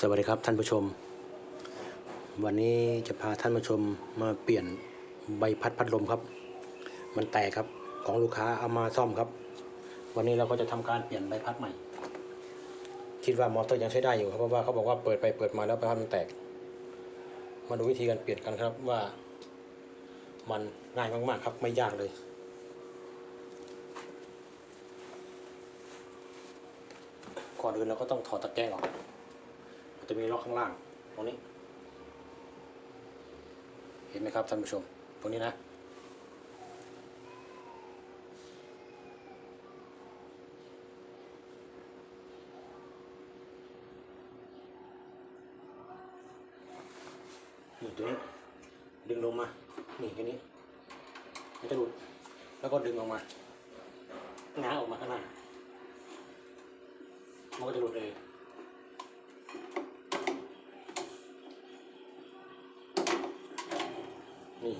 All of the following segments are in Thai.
สวัสดีครับท่านผู้ชม วันนี้จะพาท่านผู้ชมมาเปลี่ยนใบพัดพัดลมครับ มันแตกครับของลูกค้าเอามาซ่อมครับ วันนี้เราก็จะทำการเปลี่ยนใบพัดใหม่ คิดว่ามอเตอร์ยังใช้ได้อยู่ครับเพราะว่าเขาบอกว่าเปิดไปเปิดมาแล้วใบพัดมันแตก มาดูวิธีการเปลี่ยนกันครับว่า มันง่ายมากๆครับไม่ยากเลยก่อนอื่นเราก็ต้องถอดตะแกรงออก จะมีล็อกข้างล่างตรงนี้ เห็นไหมครับท่านผู้ชมตรงนี้นะ นี่ตัวนี้ดึงลงมา นี่แค่นี้มันจะหลุด แล้วก็ดึงออกมาง้างออกมาข้างหน้ามันก็จะหลุดเอง นี่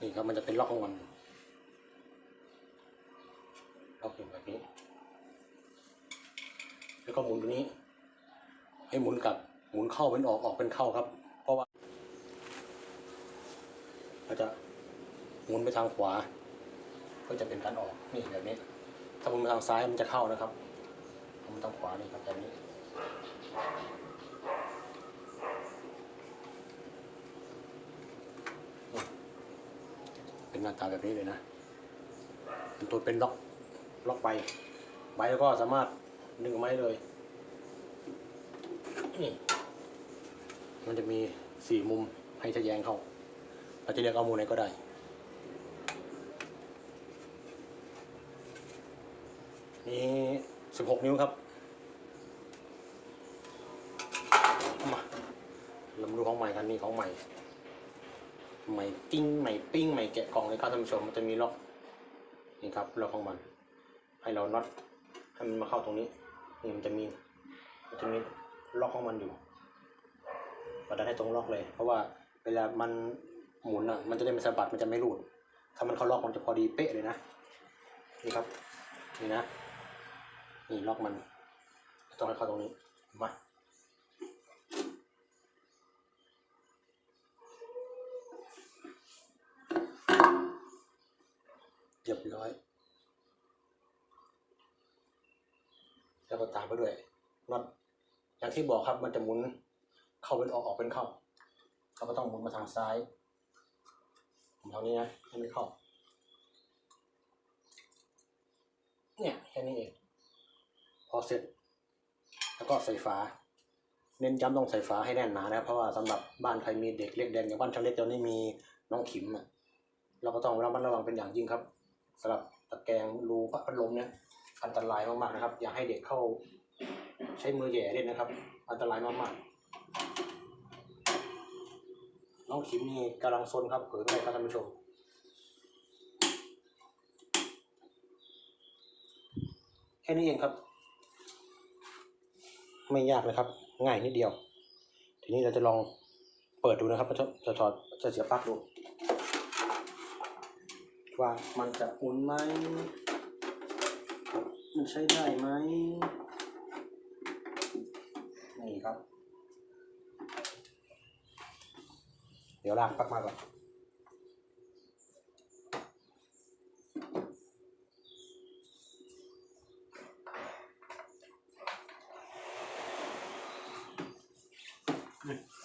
นี่ครับมันจะเป็นล็อกของมันล็อกอยู่แบบนี้ แล้วก็หมุนตัวนี้ ให้หมุนกลับ หมุนเข้าเป็นออกออกเป็นเข้าครับ เพราะว่าเราจะหมุนไปทางขวา ก็จะเป็นการออกนี่แบบนี้ ถ้าหมุนไปทางซ้ายมันจะเข้านะครับหมุนทางขวานี่ครับแบบนี้ เป็นหน้าตาแบบนี้เลยนะเป็นตัวเป็นล็อกล็อกไปใบแล้วก็สามารถดึงออกมาได้เลยนี่มันจะมีสี่มุมให้ทะแยงเข้าเราจะเรียกเอามุมไหนก็ได้นี่สิบหกนิ้วครับเอามาเรามาดูของใหม่กันนี่ของใหม่ ใหม่กิ้งใหม่ปิ้งใหม่แกะกล่องเลยครับท่านผู้ชมมันจะมีล็อกนี่ครับล็อกของมันให้เราน็อตให้มันมาเข้าตรงนี้นี่มันจะมีมันจะมีล็อกของมันอยู่เราดันให้ตรงล็อกเลย เพราะว่าเวลามันหมุนอะมันจะได้ไม่สะบัดมันจะไม่หลุด ถ้ามันเข้าล็อกมันจะพอดีเป๊ะเลยนะนี่ครับนี่นะนี่ล็อกมันต้องให้เข้าตรงนี้มา เรียบร้อย แล้วก็ตามไปด้วยน็อตอย่างที่บอกครับมันจะหมุนเข้าเป็นออกออกเป็นเข้าเราก็ต้องหมุนมาทางซ้ายผมทางนี้นะให้มันเข้า เนี่ยแค่นี้เองพอเสร็จ แล้วก็ใส่ฝา เน้นย้ำต้องใส่ฝาให้แน่นหนานะครับเพราะว่าสำหรับบ้านใครมีเด็กเล็กแดงอย่างบ้านช่างเล็กตอนนี้มีน้องขิมอะเราก็ต้องระมัดระวังเป็นอย่างยิ่งครับ สำหรับตะแกรงรูพัดลมเนี่ยอันตรายมากๆนะครับ อย่าให้เด็กเข้าใช้มือแหย่เล่นนะครับ อันตรายมากๆ น้องขิมนี่กำลังซนครับเผลอไปครับท่านผู้ชมแค่นี้เองครับ ไม่ยากเลยครับ ง่ายนิดเดียว ทีนี้เราจะลองเปิดดูนะครับจะจะถอดจะเสียบปลั๊กดู ว่ามันจะหมุนไหมมันใช้ได้ไหมนี่ครับ เดี๋ยวลากปักมาก่อน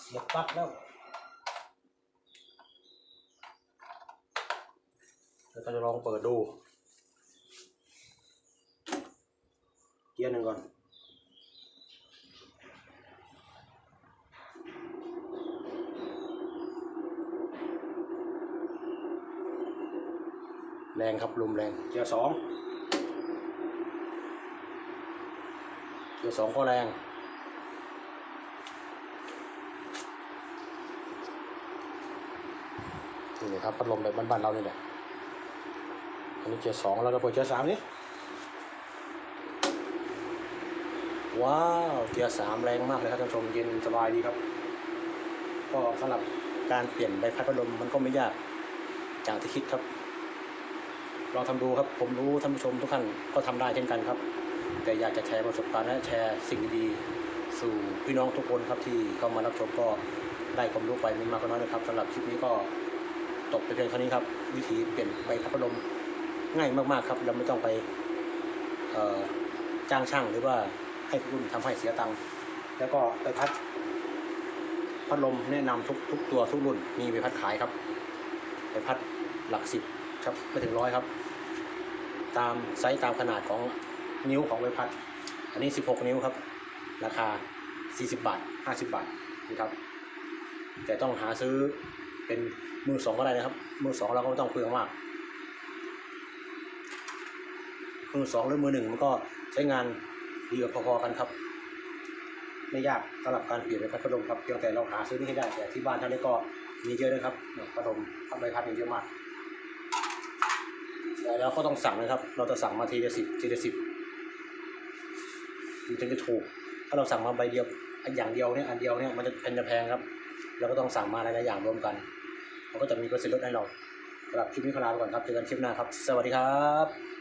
เสียบปลั๊กแล้ว เราจะลองเปิดดู เกียร์หนึ่งก่อน แรงครับลมแรง เกียร์สอง เกียร์สองก็แรงนี่ครับพัดลมแบบบ้านๆเรานี่แหละ อันนี้เกียร์สองแล้วก็เปิดเกียร์สามนี่ว้าวเกียร์สามแรงมากเลยครับท่านผู้ชมเย็นสบายดีครับ ก็สำหรับการเปลี่ยนใบพัดพัดลมมันก็ไม่ยากอย่างที่คิดครับลองทำดูครับ ผมรู้ท่านผู้ชมทุกท่านก็ทำได้เช่นกันครับ แต่อยากจะแชร์ประสบการณ์และแชร์สิ่งดีๆสู่พี่น้องทุกคนครับที่เข้ามารับชมก็ได้ความรู้ไปไม่มากก็น้อยนะครับสำหรับคลิปนี้ก็จบไปเพียงเท่านี้ครับ วิธีเปลี่ยนใบพัดลม ง่ายมากๆครับ เราไม่ต้องไปจ้างช่างหรือว่าให้ผู้รุ่นทำให้เสียตังค์แล้วก็ใบพัดพัดลมแนะนำทุกทุกตัวทุกรุ่นมีใบพัดขายครับใบพัดหลักสิบครับไม่ถึงร้อยครับ ตามไซส์ตามขนาดของนิ้วของใบพัด อันนี้ 16 นิ้วครับ ราคา 40 บาท 50 บาทนะครับ แต่ต้องหาซื้อเป็นมือสองก็ได้นะครับ มือสองเราก็ไม่ต้องเปลืองมาก มือสองหรือมือหนึ่งมันก็ใช้งานดีกว่าพอๆกันครับ ไม่ยากสำหรับการเปลี่ยนใบพัดพัดลมครับเพียงแต่เราหาซื้อนี่ให้ได้แต่ที่บ้านท่านนี้ก็มีเยอะเลยครับเนี่ยพัดลมพัดใบพัดมีเยอะมากแต่เราก็ต้องสั่งนะครับ เราจะสั่งมาทีละสิบทีละสิบมันถึงจะถูก ถ้าเราสั่งมาใบเดียวอันอย่างเดียวเนี่ยอันเดียวเนี่ยมันจะเป็นจะแพงครับเราก็ต้องสั่งมาหลายๆอย่างรวมกันเราก็จะมีเปอร์เซ็นต์ลดให้เราสำหรับคลิปนี้ขอลาไปก่อนครับเจอกันคลิปหน้าครับ สวัสดีครับ